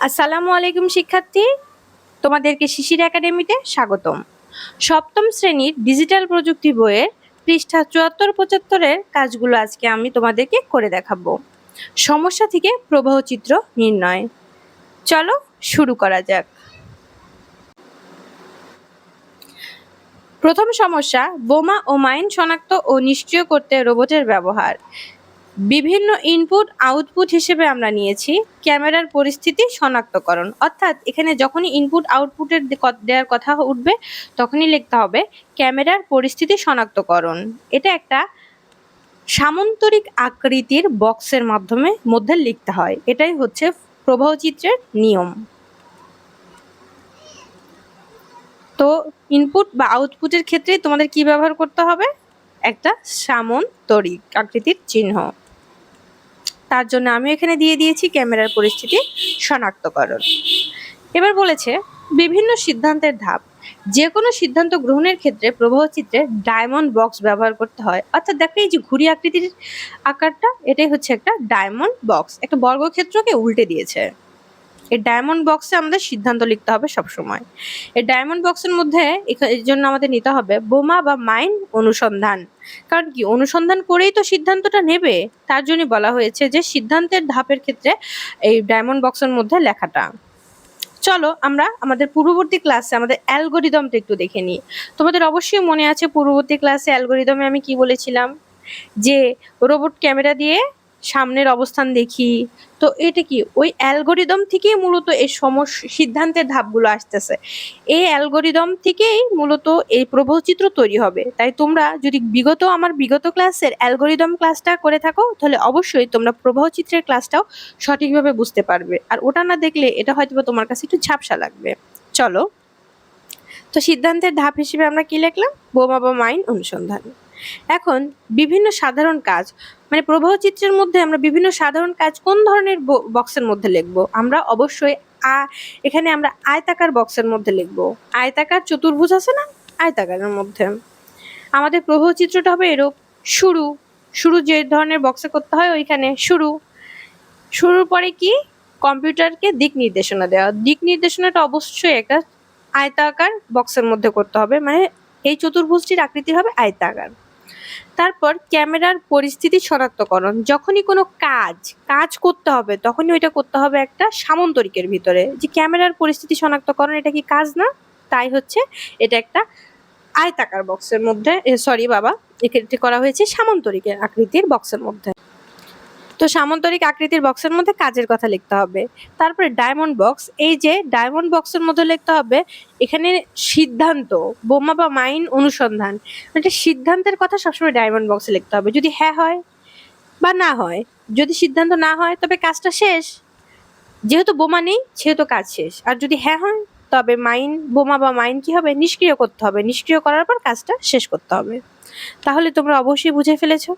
আসসালামু আলাইকুম, শিক্ষার্থী। তোমাদেরকে শিশির একাডেমিতে স্বাগতম। সপ্তম শ্রেণির ডিজিটাল প্রযুক্তি বইয়ের পৃষ্ঠা চুয়াত্তর পঁচাত্তরের কাজগুলো আজকে আমি তোমাদেরকে করে দেখাবো। সমস্যা থেকে প্রবাহ চিত্র নির্ণয়। চলো শুরু করা যাক। প্রথম সমস্যা, বোমা ও মাইন শনাক্ত ও নিষ্ক্রিয় করতে রোবটের ব্যবহার। বিভিন্ন ইনপুট আউটপুট হিসেবে আমরা নিয়েছি। ক্যামেরার পরিস্থিতি শনাক্তকরণ। অর্থাৎ এখানে যখনই ইনপুট আউটপুটের দেওয়ার কথা উঠবে, তখনই লিখতে হবে ক্যামেরার পরিস্থিতি শনাক্তকরণ। এটা একটা সামন্তরিক আকৃতির বক্সের মাধ্যমে মধ্যে লিখতে হয়। এটাই হচ্ছে প্রবাহ চিত্রের নিয়ম। তো ইনপুট বা আউটপুটের ক্ষেত্রে তোমাদের কি ব্যবহার করতে হবে? একটা সামন্তরিক আকৃতির চিহ্ন। তার জন্য আমি এখানে দিয়ে দিয়েছি ক্যামেরার পরিস্থিতি শনাক্তকরণ। এবার বলেছে, বিভিন্ন সিদ্ধান্তের ধাপ। যে কোনো সিদ্ধান্ত গ্রহণের ক্ষেত্রে প্রবাহ চিত্রে ডায়মন্ড বক্স ব্যবহার করতে হয়। অর্থাৎ দেখো এই যে ঘুরি আকৃতির আকারটা, এটাই হচ্ছে একটা ডায়মন্ড বক্স। একটা বর্গক্ষেত্রকে উল্টে দিয়েছে। এই ডায়মন্ড বক্সে আমাদের সিদ্ধান্ত লিখতে হবে সবসময়। এই ডায়মন্ড বক্সের মধ্যে এর জন্য আমাদের নিতে হবে বোমা বা মাইন অনুসন্ধান। কারণ কি অনুসন্ধান করেই তো সিদ্ধান্তটা নেবে, তার জন্য বলা হয়েছে যে সিদ্ধান্তের ধাপের ক্ষেত্রে এই ডায়মন্ড বক্সের মধ্যে লেখাটা। চলো আমরা আমাদের পূর্ববর্তী ক্লাসে আমাদের অ্যালগোরিদমটা একটু দেখে নিই। তোমাদের অবশ্যই মনে আছে পূর্ববর্তী ক্লাসে অ্যালগোরিদমে আমি কি বলেছিলাম? যে রোবট ক্যামেরা দিয়ে সামনের অবস্থান দেখি। তো এটা কি? ওই অ্যালগোরিদম থেকেই মূলত এই সমস, সিদ্ধান্তের ধাপগুলো আসতেছে। এই অ্যালগোরিদম থেকেই মূলত এই প্রবাহচিত্র তৈরি হবে। তাই তোমরা যদি বিগত আমার বিগত ক্লাসের অ্যালগোরিদম ক্লাসটা করে থাকো, তাহলে অবশ্যই তোমরা প্রবাহচিত্রের ক্লাসটাও সঠিকভাবে বুঝতে পারবে। আর ওটা না দেখলে এটা হয়তো তোমার কাছে একটু ঝাপসা লাগবে। চলো। তো সিদ্ধান্তের ধাপ হিসেবে আমরা কি লিখলাম? বোমা বা মাইন অনুসন্ধান। এখন বিভিন্ন সাধারণ কাজ মানে প্রবাহ চিত্রের মধ্যে আমরা বিভিন্ন সাধারণ কাজ কোন ধরনের বক্সের মধ্যে লিখব? আমরা অবশ্যই আ, এখানে আমরা আয়তাকার বক্সের মধ্যে লিখব। আয়তাকার চতুর্ভুজ আছে না? আয়তাকারের মধ্যে। আমাদের প্রবাহ চিত্রটা হবে এরূপ, শুরু শুরু যে ধরনের বক্সে করতে হয় ওইখানে শুরু। শুরুর পরে কি? কম্পিউটারকে দিক নির্দেশনা দেওয়া। দিক নির্দেশনাটা অবশ্যই একটা আয়তাকার বক্সের মধ্যে করতে হবে মানে এই চতুর্ভুজটির আকৃতি হবে আয়তাকার। তারপর ক্যামেরার পরিস্থিতি শনাক্তকরণ। যখনই কোনো কাজ কাজ করতে হবে, তখনই ওইটা করতে হবে একটা সামন্তরিকের ভিতরে। যে ক্যামেরার পরিস্থিতি শনাক্তকরণ এটা কি কাজ না? তাই হচ্ছে এটা একটা আয়তাকার বক্সের মধ্যে সরি বাবা এটি করা হয়েছে সামন্তরিকের আকৃতির বক্সের মধ্যে। তো সামন্তরিক আকৃতির বক্সের মধ্যে কাজের কথা লিখতে হবে। তারপরে ডায়মন্ড বক্স এই যে ডায়মন্ড বক্সের মধ্যে লিখতে হবে, এখানে সিদ্ধান্ত, বোমা বা মাইন অনুসন্ধান, এটা সিদ্ধান্তের কথা সবসময় ডায়মন্ড বক্সে লিখতে হবে। যদি হ্যাঁ হয় বা না হয়, যদি সিদ্ধান্ত না হয়, তবে কাজটা শেষ। যেহেতু বোমা নেই, সেহেতু কাজ শেষ। আর যদি হ্যাঁ হয়, তবে মাইন, বোমা বা মাইন কি হবে? নিষ্ক্রিয় করতে হবে। নিষ্ক্রিয় করার পর কাজটা শেষ করতে হবে। তাহলে তোমরা অবশ্যই বুঝে ফেলেছো।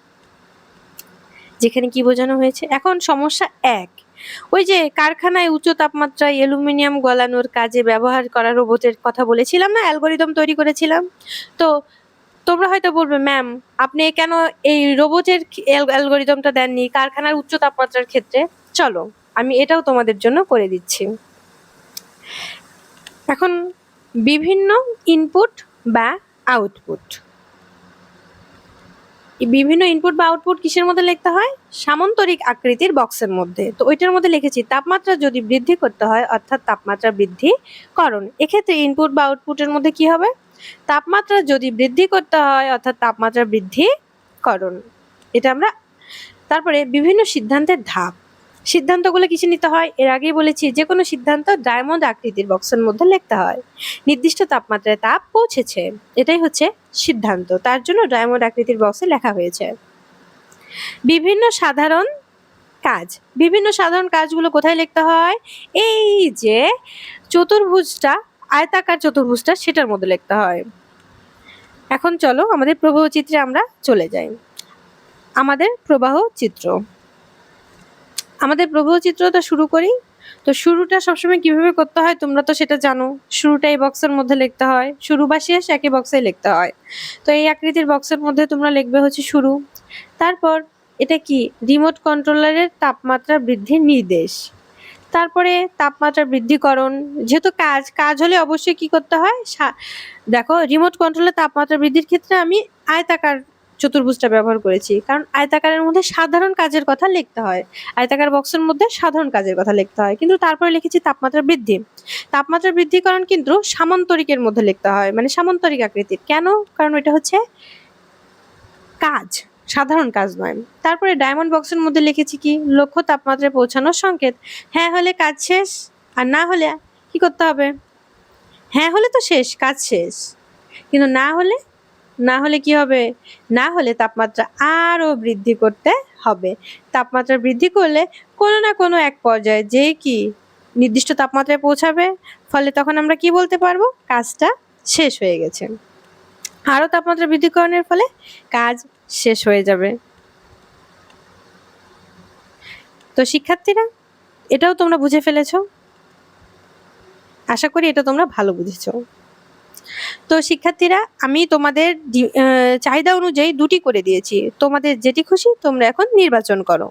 যেখানে কি বোঝানো হয়েছে? এখন সমস্যা এক। ওই যে কারখানায় উচ্চ তাপমাত্রায় অ্যালুমিনিয়াম গলানোর কাজে ব্যবহার করা রোবটের কথা বলেছিলাম না? অ্যালগোরিদম তৈরি করেছিলাম। তো তোমরা হয়তো বলবে, ম্যাম, আপনি কেন এই রোবটের অ্যালগোরিদমটা দেননি কারখানার উচ্চ তাপমাত্রার ক্ষেত্রে? চলো, আমি এটাও তোমাদের জন্য করে দিচ্ছি। এখন বিভিন্ন ইনপুট বা আউটপুট বিভিন্ন ইনপুট বা আউটপুট কিসের মধ্যে লিখতে হয়? সামন্তরিক আকৃতির বক্সের মধ্যে। তো ওইটার মধ্যে লিখেছি, তাপমাত্রা যদি বৃদ্ধি করতে হয়, অর্থাৎ তাপমাত্রা বৃদ্ধি করণ। এক্ষেত্রে ইনপুট বা আউটপুটের মধ্যে কি হবে? তাপমাত্রা যদি বৃদ্ধি করতে হয়, অর্থাৎ তাপমাত্রা বৃদ্ধি করণ। এটা আমরা, তারপরে বিভিন্ন সিদ্ধান্তের ধাপ। সিদ্ধান্তগুলো কিসে নিতে হয়। এর আগেই বলেছি যে কোনো সিদ্ধান্ত ডায়মন্ড আকৃতির বক্সের মধ্যে লিখতে হয়। নির্দিষ্ট তাপমাত্রায় তাপ পৌঁছেছে। এটাই হচ্ছে সিদ্ধান্ত। তার জন্য ডায়মন্ড আকৃতির বক্সে লেখা হয়েছে। বিভিন্ন সাধারণ কাজ। বিভিন্ন সাধারণ কাজগুলো কোথায় লিখতে হয়? এই যে চতুর্ভুজটা, আয়তাকার চতুর্ভুজটা, সেটার মধ্যে লিখতে হয়। এখন চলো আমাদের প্রবাহ চিত্রে আমরা চলে যাই। আমাদের প্রবাহ চিত্র। আমাদের প্রবাহ চিত্রটা শুরু করি। তো শুরুটা সবসময় কীভাবে করতে হয় তোমরা তো সেটা জানো। শুরুটা এই বক্সের মধ্যে লিখতে হয়। শুরু বা শেষ একই বক্সে লিখতে হয়। তো এই আকৃতির বক্সের মধ্যে তোমরা লিখবে হচ্ছে শুরু। তারপর এটা কি? রিমোট কন্ট্রোলারের তাপমাত্রা বৃদ্ধির নির্দেশ। তারপরে তাপমাত্রা বৃদ্ধিকরণ। যেহেতু কাজ কাজ হলে অবশ্যই কি করতে হয়? দেখো, রিমোট কন্ট্রোলের তাপমাত্রা বৃদ্ধির ক্ষেত্রে আমি আয়তাকার চতুর্ভুজটা ব্যবহার করেছি। কারণ আয়তাকারের মধ্যে সাধারণ কাজের কথা লিখতে হয়। আয়তাকার বক্সের মধ্যে সাধারণ কাজের কথা লিখতে হয়। কিন্তু তারপরে লিখেছি তাপমাত্রা বৃদ্ধি। তাপমাত্রা বৃদ্ধিকরণ কিন্তু সামান্তরিকের মধ্যে লিখতে হয়। মানে সামান্তরিক আকৃতির। কেন? কারণ এটা হচ্ছে কাজ। সাধারণ কাজ নয়। তারপরে ডায়মন্ড বক্সের মধ্যে লিখেছি কি? লক্ষ্য তাপমাত্রায় পৌঁছানোর সংকেত। হ্যাঁ হলে কাজ শেষ আর না হলে কি করতে হবে? হ্যাঁ হলে তো শেষ, কাজ শেষ। কিন্তু না হলে না হলে কি হবে? না হলে তাপমাত্রা আরও বৃদ্ধি করতে হবে। তাপমাত্রা বৃদ্ধি করলে কোনো না কোনো এক পর্যায়ে যে কি নির্দিষ্ট তাপমাত্রায় পৌঁছাবে, ফলে তখন আমরা কি বলতে পারব? কাজটা শেষ হয়ে গেছে। আরও তাপমাত্রা বৃদ্ধিকরণের ফলে কাজ শেষ হয়ে যাবে। তো শিক্ষার্থীরা, এটাও তোমরা বুঝে ফেলেছ। আশা করি এটা তোমরা ভালো বুঝেছ। তো শিক্ষার্থীরা, আমি তোমাদের চাহিদা অনুযায়ী দুটি করে দিয়েছি। তোমাদের যেটি খুশি, তোমরা এখন নির্বাচন করো।